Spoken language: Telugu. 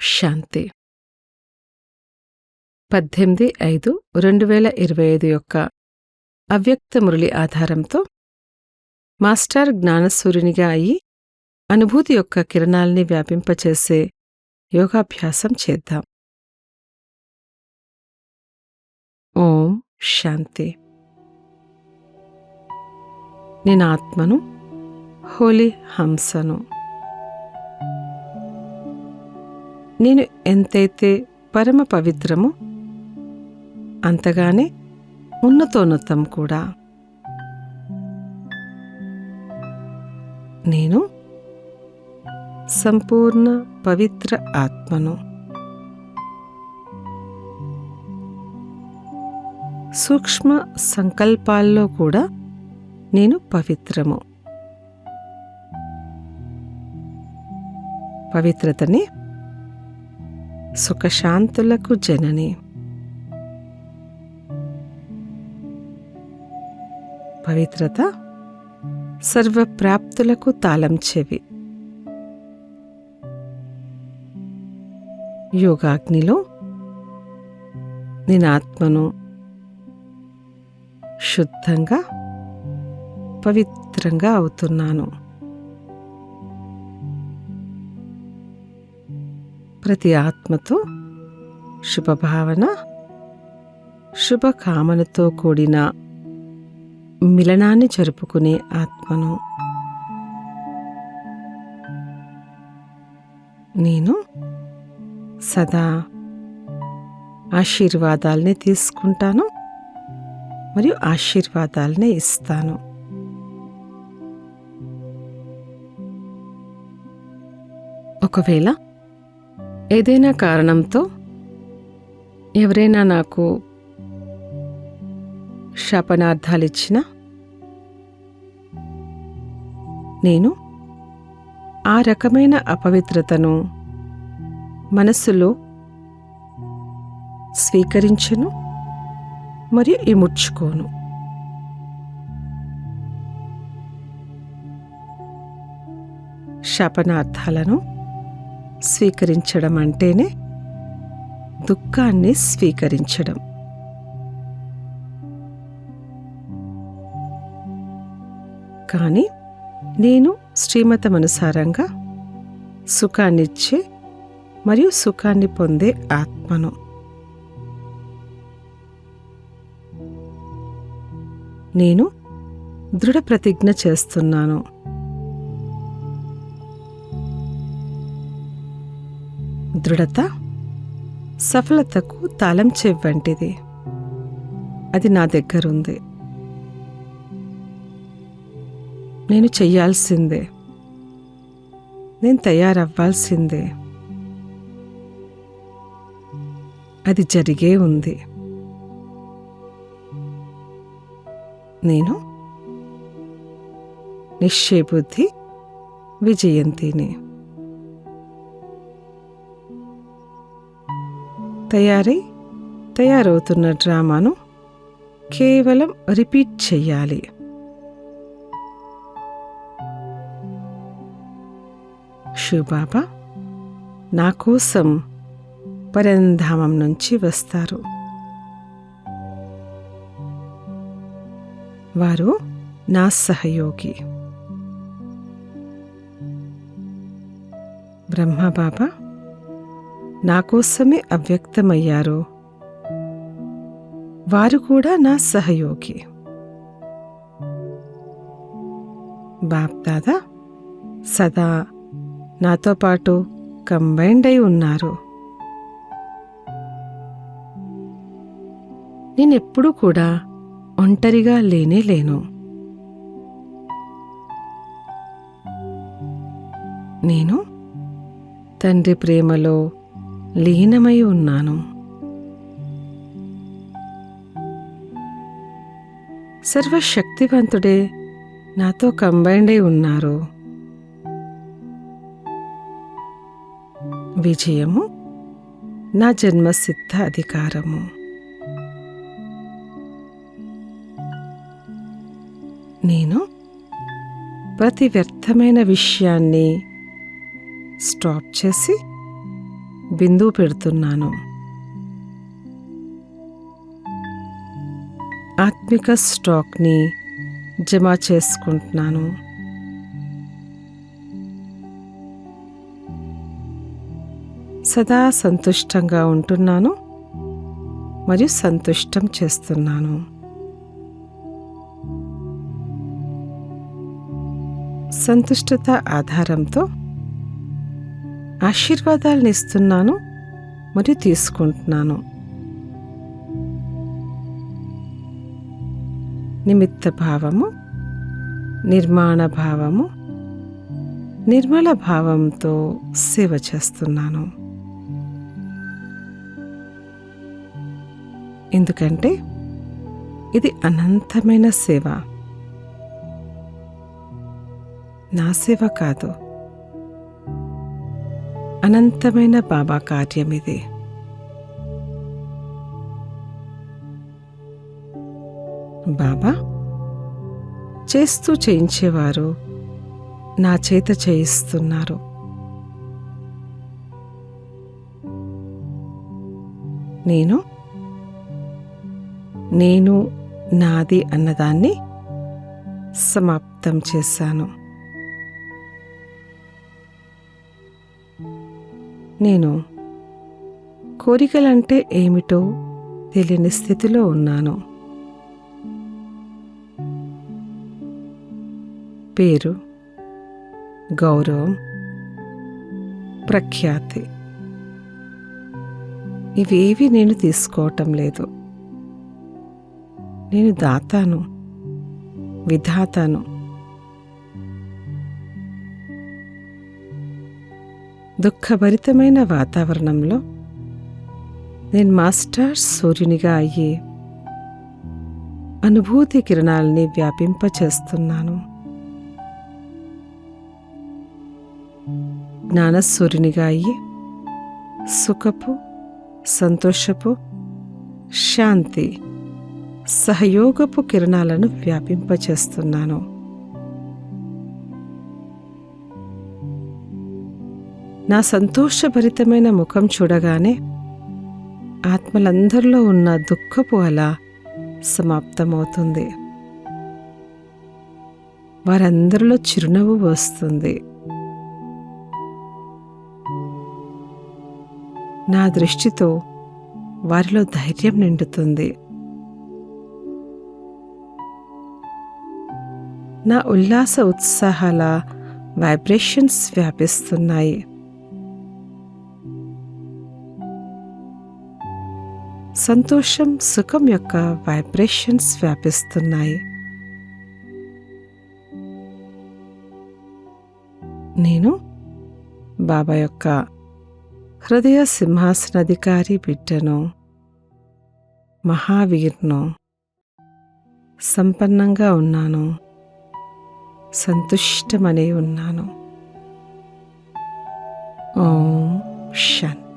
శాంతి. పద్దెనిమిది ఐదు రెండు వేల ఇరవై ఐదు యొక్క అవ్యక్త మురళి ఆధారంతో మాస్టర్ జ్ఞానసూర్యునిగా అయి అనుభూతి యొక్క కిరణాల్ని వ్యాపింపచేసే యోగాభ్యాసం చేద్దాం. ఓం శాంతి. నేను ఆత్మను హోలీ హంసను. నేను ఎంతైతే పరమ పవిత్రమో అంతగానే ఉన్నతోన్నతం కూడా. నేను సంపూర్ణ పవిత్ర ఆత్మను. సూక్ష్మ సంకల్పాల్లో కూడా నేను పవిత్రము. పవిత్రతని సుఖశాంతులకు జనని. పవిత్రత సర్వప్రాప్తులకు తాళం చెవి. యోగాగ్నిలో నేను ఆత్మను శుద్ధంగా పవిత్రంగా అవుతున్నాను. ప్రతి ఆత్మతో శుభభావన శుభకామనతో కూడిన మిలనాన్ని జరుపుకునే ఆత్మను నేను సదా ఆశీర్వాదాలనే తీసుకుంటాను మరియు ఆశీర్వాదాలనే ఇస్తాను. ఒకవేళ ఏదైనా కారణంతో ఎవరైనా నాకు శాపనార్థాలిచ్చినా నేను ఆ రకమైన అపవిత్రతను మనస్సులో స్వీకరించను మరియు ఇముడ్చుకోను శాపనార్థాలను స్వీకరించడం అంటేనే దుఃఖాన్ని స్వీకరించడం. కానీ నేను శ్రీమతమనుసారంగా సుఖాన్నిచ్చే మరియు సుఖాన్ని పొందే ఆత్మను. నేను దృఢ ప్రతిజ్ఞ చేస్తున్నాను. దృఢత సఫలతకు తాళం చెవ్వంటిది అది నా దగ్గరుంది. నేను చెయ్యాల్సిందే. నేను తయారవ్వాల్సిందే. అది జరిగే ఉంది. నేను నిశ్చయబుద్ధి విజయంతిని. తయారై తయారవుతున్న డ్రామాను కేవలం రిపీట్ చెయ్యాలి. శివబాబా నా కోసం పరంధామం నుంచి వస్తారు. వారు నా సహయోగి. బ్రహ్మబాబా నా కోసమే అవ్యక్తమయ్యారు. వారు కూడా నా సహయోగి. బాప్దాదా సదా నాతో పాటు కంబైండ్ అయి ఉన్నారు. నేనెప్పుడూ కూడా ఒంటరిగా లేనే లేను. నేను తండ్రి ప్రేమలో లీనమై ఉన్నాను. సర్వశక్తివంతుడే నాతో కంబైండ్ అయి ఉన్నారు. విజయము నా జన్మసిద్ధ అధికారము. నేను ప్రతి వ్యర్థమైన విషయాన్ని స్టాప్ చేసి బిందువు పెడుతున్నాను. ఆత్మిక స్టాక్ని జమ చేసుకుంటున్నాను. సదా సంతుష్టంగా ఉంటున్నాను మరియు సంతుష్టం చేస్తున్నాను. సంతుష్టత ఆధారంతో ఆశీర్వాదాలను ఇస్తున్నాను మరియు తీసుకుంటున్నాను. నిమిత్త భావము నిర్మాణ భావము నిర్మల భావంతో సేవ చేస్తున్నాను. ఎందుకంటే ఇది అనంతమైన సేవ. నా సేవ కాదు. అనంతమైన బాబా కార్యం ఇది. బాబా చేస్తూ చేయించేవారు నా చేత చేయిస్తున్నారు. నేను నేను నాది అన్నదాన్ని సమాప్తం చేశాను. నేను కోరికలంటే ఏమిటో తెలియని స్థితిలో ఉన్నాను. పేరు గౌరవం ప్రఖ్యాతి. ఇవేవి నేను తీసుకోవటం లేదు. నేను దాతాను విధాతాను దుఃఖభరితమైన వాతావరణంలో నేను మాస్టర్ సూర్యునిగా అయ్యి అనుభూతి కిరణాలని వ్యాపింపచేస్తున్నాను. జ్ఞానసూర్యునిగా అయ్యి సుఖపు సంతోషపు శాంతి సహయోగపు కిరణాలను వ్యాపింపచేస్తున్నాను. నా సంతోషభరితమైన ముఖం చూడగానే ఆత్మలందరిలో ఉన్న దుఃఖపు అల సమాప్తమవుతుంది. వారందరిలో చిరునవ్వు వస్తుంది. నా దృష్టితో వారిలో ధైర్యం నిండుతుంది. నా ఉల్లాస ఉత్సాహాల వైబ్రేషన్స్ వ్యాపిస్తున్నాయి. సంతోషం సుఖం యొక్క వైబ్రేషన్స్ వ్యాపిస్తున్నాయి. నేను బాబా యొక్క హృదయ సింహాసనాధికారి బిడ్డను మహావీర్ను సంపన్నంగా ఉన్నాను సంతుష్టమనే ఉన్నాను. ఓం శాంతి.